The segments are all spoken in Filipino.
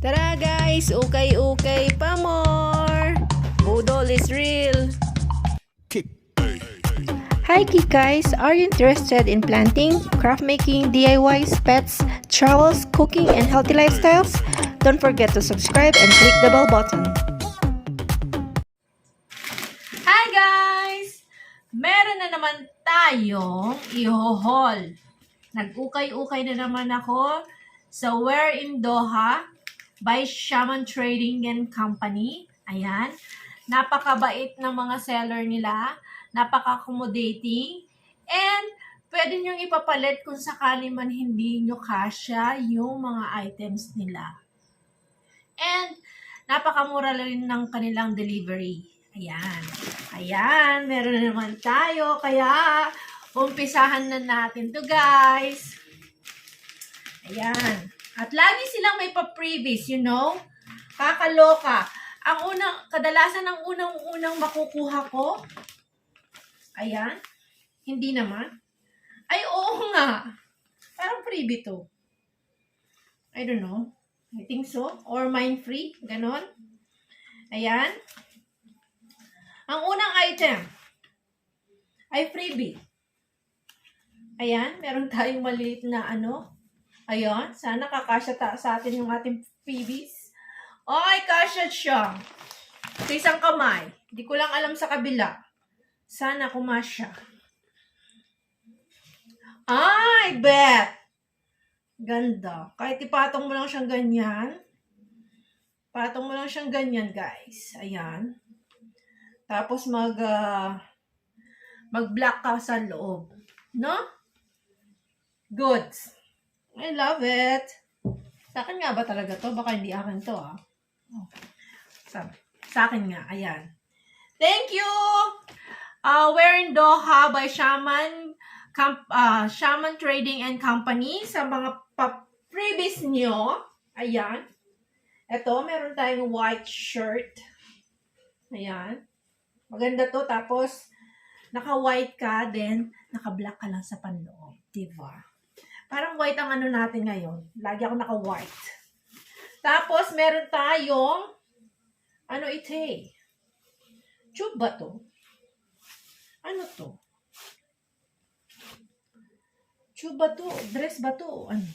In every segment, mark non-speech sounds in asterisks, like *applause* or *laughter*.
Tara guys, ukay-ukay pa more! Budol is real! Hi guys, are you interested in planting, craft making, DIYs, pets, travels, cooking, and healthy lifestyles? Don't forget to subscribe and click the bell button. Hi guys! Meron na naman tayong i-haul. Nag-ukay-ukay na naman ako sa Where in Doha by Shaman Trading and Company. Ayan. Napakabait ng mga seller nila. Napaka-accommodating. And pwede nyo ipapalit kung sakali man hindi nyo kasya yung mga items nila. And napakamura rin ng kanilang delivery. Ayan. Ayan, meron na naman tayo. Kaya, umpisahan na natin to guys. Ayan. At lagi silang may pa-previous, you know? Kakaloka. Ang unang, kadalasan ang unang-unang makukuha ko, ayan, hindi naman. Ay, oo nga. Parang freebie to. I don't know. I think so. Or mine free. Ganon. Ayan. Ang unang item ay freebie. Ayan, meron tayong maliit na ano. Ayan, sana kakasya ta sa atin yung ating freebies. Ay, kasya siya. Sa isang kamay. Hindi ko lang alam sa kabila. Sana kumasya. Ay, bet! Ganda. Kahit ipatong mo lang siyang ganyan. Patong mo lang siyang ganyan, guys. Ayan. Tapos mag ah, mag-black ka sa loob. No? Goods. I love it. Sa akin nga ba talaga to? Baka hindi akin to, ah. Oh. Sa, sa akin nga. Ayan. Thank you! Uh, we're in Doha by Shaman Camp, uh, Shaman Trading and Company. Sa mga pa-freebies nyo, ayan. Ito, meron tayong white shirt. Ayan. Maganda to. Tapos, naka-white ka, then naka-black ka lang sa panloob. Diba? Parang white ang ano natin ngayon. Lagi ako naka-white. Tapos, meron tayong, ano ito eh? Tube ba to? Ano to? Tube ba to? Dress ba to? Ano?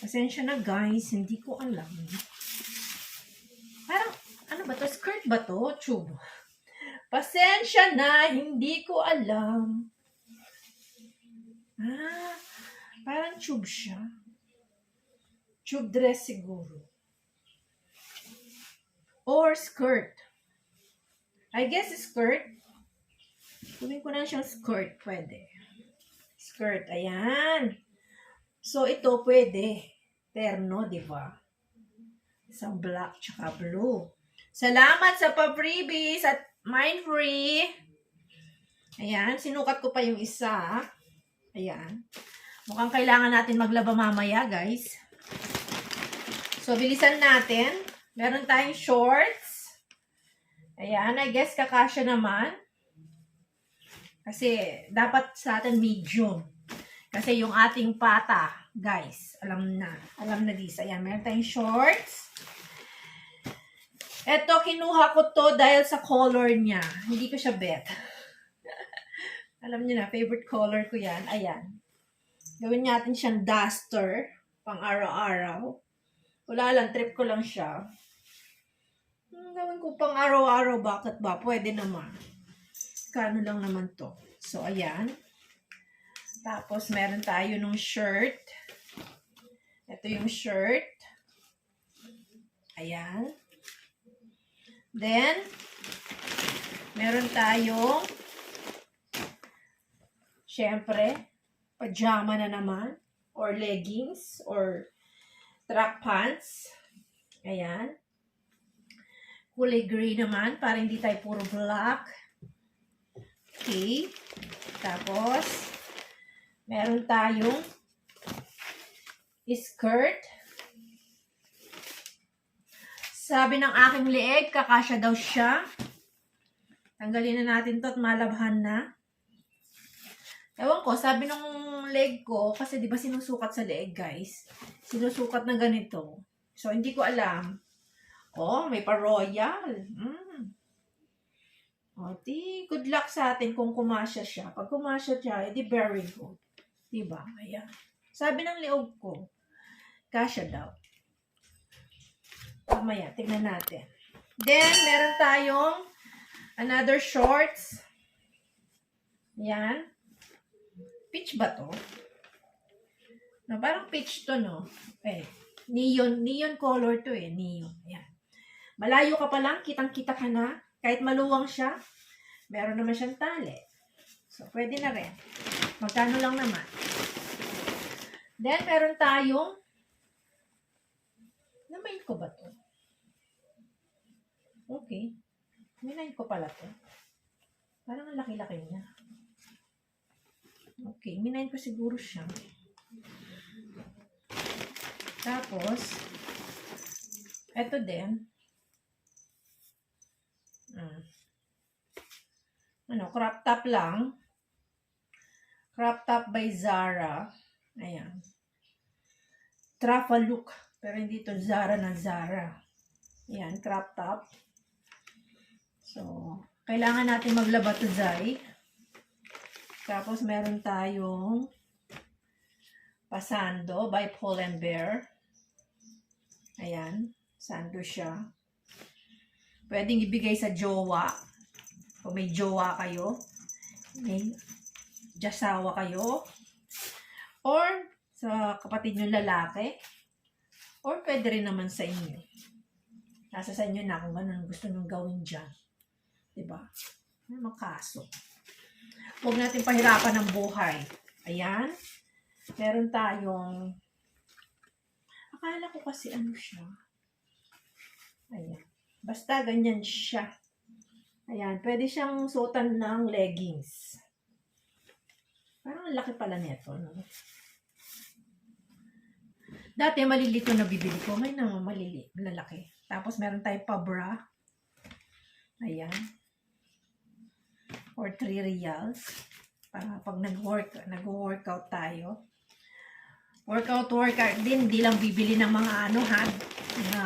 Pasensya na guys, hindi ko alam. Parang, ano ba to? Skirt ba to? Tube. Pasensya na, hindi ko alam. Ah, parang tube siya. Tube dress siguro. Or skirt. I guess skirt. Kunin ko na siyang skirt. Pwede. Skirt. Ayan. So, ito pwede. Terno, di ba? Isang black tsaka blue. Salamat sa pa-freebies at mine free. Ayan. Sinukat ko pa yung isa. Ayan. Mukhang kailangan natin maglaba mamaya, guys. So, bilisan natin. Meron tayong shorts. Ayan. I guess kakasya naman. Kasi, dapat sa atin medium. Kasi yung ating pata, guys, alam na. Alam na this. Ayan, meron tayong shorts. Ito, kinuha ko to dahil sa color niya. Hindi ko siya bet. *laughs* alam niyo na, favorite color ko yan. Ayan. Gawin natin siyang duster. Pang araw-araw. Wala lang, trip ko lang siya. Hmm, gawin ko pang araw-araw, bakit ba? Pwede naman. Kano lang naman to. So, ayan. Tapos, meron tayo nung shirt. Ito yung shirt. Ayan. Then, meron tayong, syempre, pajama na naman. Or leggings. Or track pants. Ayan. Kulay gray naman, para hindi tayo puro black. Okay. Tapos, meron tayong skirt. Sabi ng aking leeg, kakasya daw siya. Tanggalin na natin to at malabhan na. Ewan ko, sabi ng leg ko, kasi di ba sinusukat sa leeg, guys? Sinusukat na ganito. So, hindi ko alam. Oh, may pa-royal. Mm. O, di, good luck sa atin kung kumasya siya. Pag kumasya siya, edi very good. Diba? Ayan. Sabi ng liog ko, kasya daw. Mamaya, tignan natin. Then, meron tayong another shorts. Yan. Peach ba to? No, parang peach to, no? Eh, neon, neon color to eh, neon. Yan. Malayo ka pa lang, kitang-kita ka na. Kahit maluwang siya, meron naman siyang tali. So, pwede na rin. Magkano lang naman. Then, meron tayong Namain ko ba to? Okay. Minain ko pala to. Parang ang laki-laki niya. Okay, minain ko siguro siya. Tapos, eto din. Mm. Ano, crop top lang. Crop top by Zara. Ayan. Look. Pero hindi to Zara na Zara. Ayan, crop top. So, kailangan natin maglaba to. Tapos, meron tayong pasando by Paul and Bear. Ayan, sando siya. Pwedeng ibigay sa jowa. Kung may jowa kayo. May jasawa kayo. Or sa kapatid nyo lalaki. Or pwede rin naman sa inyo. Nasa sa inyo na kung ganun gusto nyo gawin dyan. Diba? Ano kaso? Huwag natin pahirapan ng buhay. Ayan. Meron tayong akala ko kasi ano siya. Ayan. Basta ganyan siya. Ayan. Pwede siyang suotan ng leggings. Parang ang laki pala nito. No? Dati malilito na bibili ko. Ngayon naman malili, lalaki. Tapos meron tayong pa-bra. Ayan. Or 3 reals. Para pag nag-work, nag-workout tayo. Workout, workout din. Hindi lang bibili ng mga ano, ha? Mga,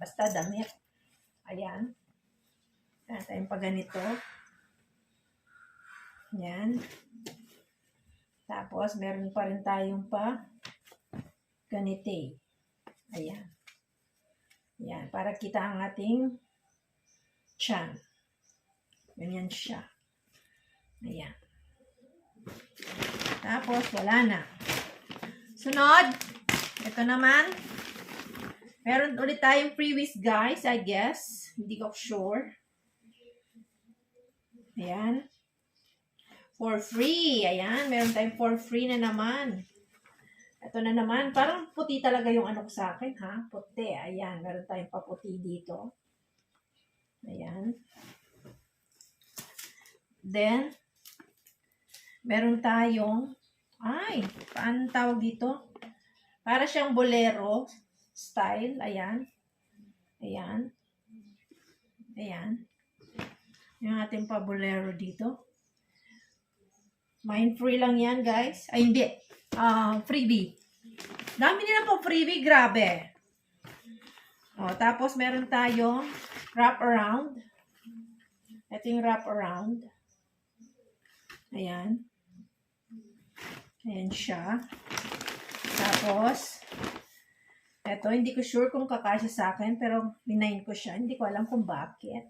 basta damit. Ayan. Meron tayong pa ganito. Tapos, meron pa rin tayong pa ganite. Ayan. Ayan. Para kita ang ating chan. Ganyan siya. Ayan. Tapos, wala na. Sunod. Ito naman. Meron ulit tayong freebies, guys, I guess. Hindi ko sure. Ayan. For free. Ayan. Meron tayong for free na naman. Ito na naman. Parang puti talaga yung ano sa akin, ha? Puti. Ayan. Meron tayong paputi dito. Ayan. Then, meron tayong, ay, paano tawag dito? Para siyang bolero style. Ayan. Ayan. Ayan. Yung ating pa-bolero dito. Mind free lang yan, guys. Ay, hindi. Ah, freebie. Dami nila po freebie. Grabe. O, tapos meron tayong wrap around. Ito yung wrap around. Ayan. Ayan siya. Tapos, eto, hindi ko sure kung kakasya sa akin, pero minayin ko siya. Hindi ko alam kung bakit.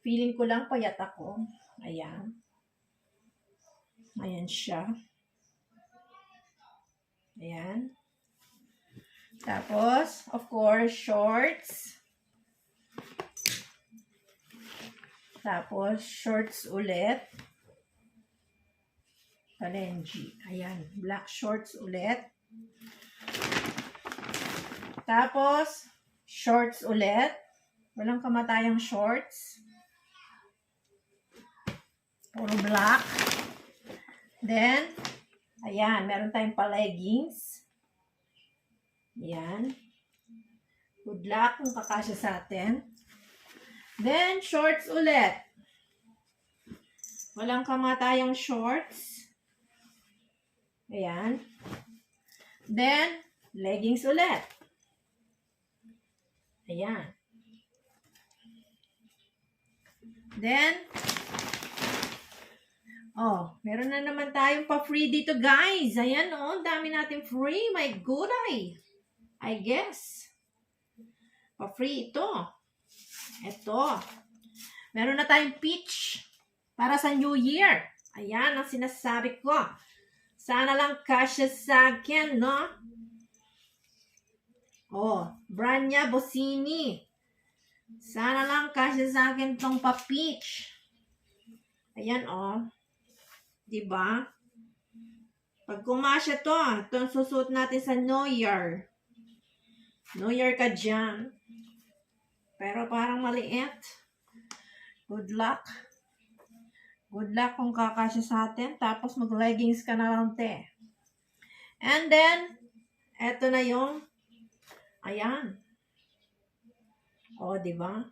Feeling ko lang payat ako. Ayan. Ayan siya. Ayan. Tapos, of course, shorts. Tapos, shorts ulit. Kalenji. Ayan. Black shorts ulit. Tapos, shorts ulit. Walang kamatayang shorts. Puro black. Then, ayan. Meron tayong pa-leggings. Ayan. Good luck kung kakasya sa atin. Then, shorts ulit. Walang kamatayang shorts. Ayan. Then, leggings ulit. Ayan. Then, oh, meron na naman tayong pa-free dito, guys. Ayan, oh, dami natin free. My good eye. I guess. Pa-free ito. Ito. Meron na tayong peach para sa New Year. Ayan ang sinasabi ko. Sana lang kasya sa akin, no? Oh, Branya Bossini. Sana lang kasya sa akin tong pa-peach. Ayan, oh. Diba? Pag kumasya to, ito ang susuot natin sa New Year. New Year ka dyan. Pero parang maliit. Good luck. Good luck kung kakasya sa atin. Tapos mag-leggings ka na lang, te. And then, eto na yung, ayan. O, di ba?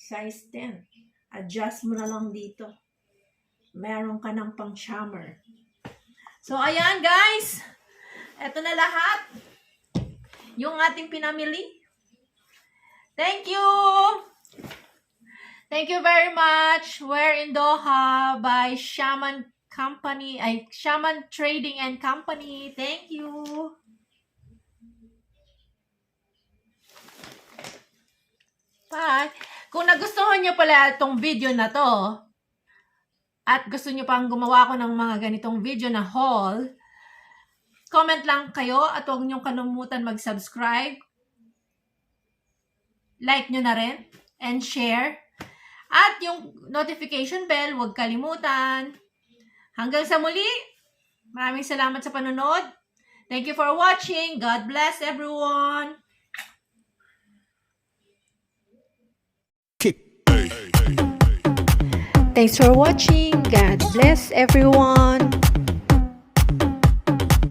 Size 10. Adjust mo na lang dito. Meron ka ng pang-chammer. So, ayan, guys. Eto na lahat. Yung ating pinamili. Thank you! Thank you very much. We're in Doha by Shaman Company, ay Shaman Trading and Company. Thank you. Bye. Kung nagustuhan niyo pala itong video na to, at gusto niyo pang gumawa ko ng mga ganitong video na haul, comment lang kayo at huwag niyong kanumutan mag-subscribe. Like nyo na rin and share. At yung notification bell, huwag kalimutan. Hanggang sa muli, maraming salamat sa panonood. Thank you for watching. God bless everyone. Thanks for watching. God bless everyone.